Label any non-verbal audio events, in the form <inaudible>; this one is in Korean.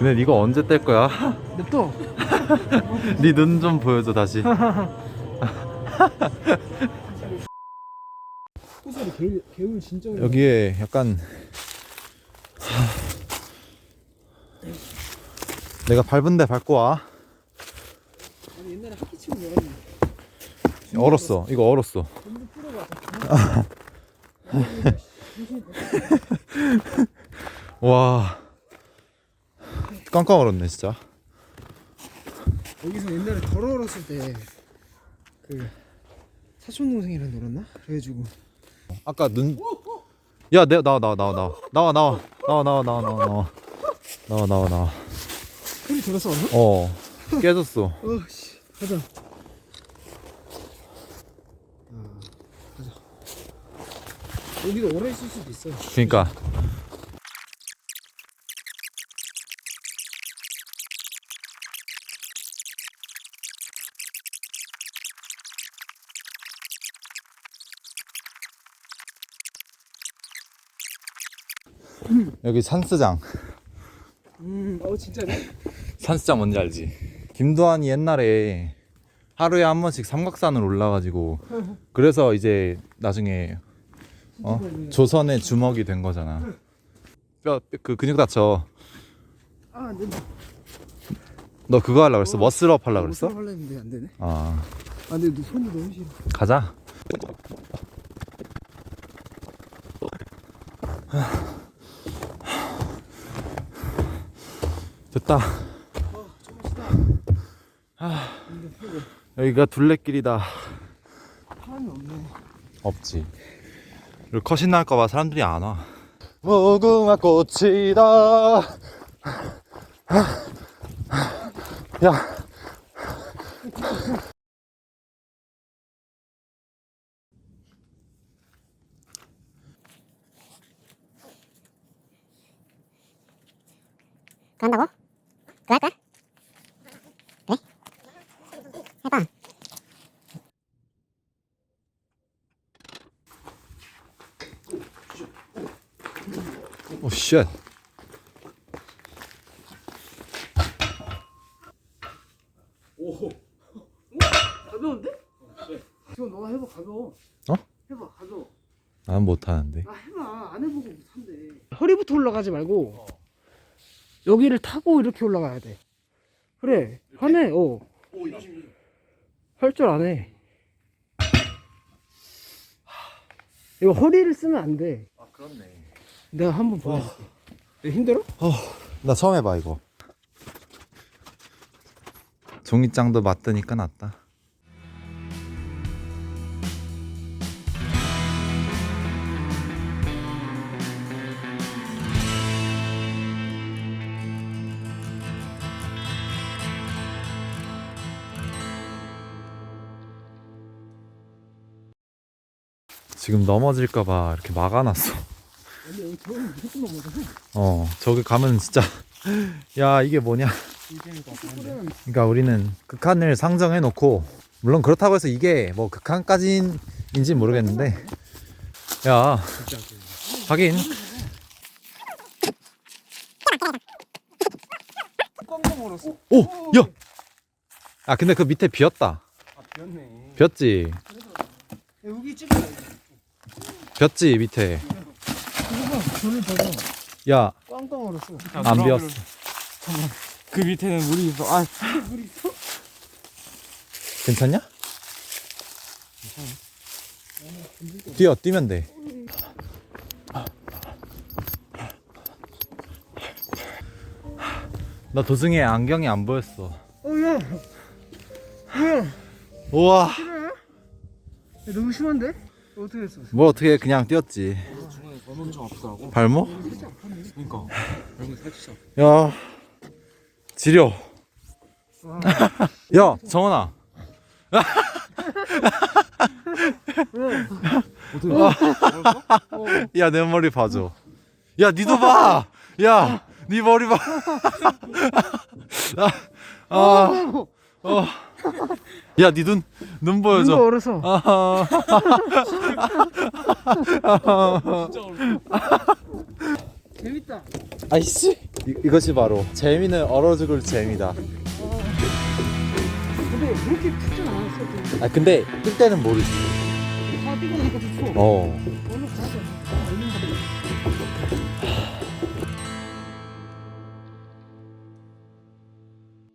근데 이거 언제 뗄 거야? 냅둬. 네 <laughs> 눈 좀 보여줘 다시. <laughs> 호수리 개울, 개울 진짜 오래. 여기에 약간 내가 밟은데 밟고 와. 아니 옛날에 학기 치고 놀았는데. 얼었어. 이거 얼었어. 전부. <laughs> 와. 깜깜 얼었네 진짜. 여기서 옛날에 덜 얼었을 때 그 사촌 동생이랑 놀았나? 그래가지고 아까 눈. 야, 내가 나와 나와 나와 나와 나와 나와 나와 나와 나와 나와 나와 나와 나와 나와. 소리 들었어 방금? 어 깨졌어. <laughs> 어 씨 가자. 아 가자. 여기도 얼어 있을 수도 있어. 그러니까 여기 산스장. 음, 어 진짜네. 산스장 뭔지 알지? 김도환이 옛날에 하루에 한 번씩 삼각산을 올라가지고 그래서 이제 나중에 어? 조선의 주먹이 된 거잖아. 뼈 그 근육 다쳐. 아, 네. 너 그거 하려고 그랬어? 머슬업 하려고 그랬어? 하려 했는데 안 되네. 아 아, 근데 너 손이 너무 싫어. 가자. 됐다. 아, 여기가 둘레길이다. 사람이 없네. 없지. 그리고 컷신 날까봐 사람들이 안 와. 무궁화 꽃이다. 야. 그런다고? 그거 할 거야? 그래? 해봐. 오 쉣. 가벼운데? 지금 너가 해봐 가벼워. 어? 해봐 가벼워. 난 못하는데. 아 해봐 안 해보고 못한대. 허리부터 올라가지 말고 여기를 타고 이렇게 올라가야 돼. 그래 하네. 어. 할줄 아네. 이거 허리를 쓰면 안 돼. 아 그렇네. 내가 한 번 보여줄게. 내 힘들어? 나 처음 해봐 이거. 종이장도 맞드니까 낫다. 지금 넘어질까봐 이렇게 막아놨어. 어, 저기 가면 진짜 야 이게 뭐냐? 그러니까 우리는 극한을 상정해 놓고 물론 그렇다고 해서 이게 뭐 극한까지인지 모르겠는데 야 하긴. 오 야! 아 근데 그 밑에 비었다 아 비었네. 비었지 여기 찍어야 돼. 비었지 밑에 저를 봐봐. 야안 꽝꽝 얼었어. 비었어 그 밑에는 물이 있어. 아 물이 있어? 괜찮냐? 뛰어 뛰면 돼 나 도중에 안경이 안 보였어 어야. 뭐야? 우와 야, 너무 심한데? 어떻게 했어? 뭐 어떻게 그냥 뛰었지. 중간에 검은 좀 아프다고? 발목? 그니까. 여기 살짝 야 지려. 야 정원아. 어떻게 야 내 머리 봐줘. 야 니도 봐야네 머리 봐. 아, 아, 어. 야, 니 눈, 눈 보여줘. 얼어서 아, 재밌다. 아이씨 이, 이것이 바로 재미는 얼어 죽을 재미다 근데 그렇게 춥진 않았어. 좀. 아 근데 뜰 때는 모르지 다 뛰고 나니까 좀 추워. 어 얼른 가자. 얼른 가자.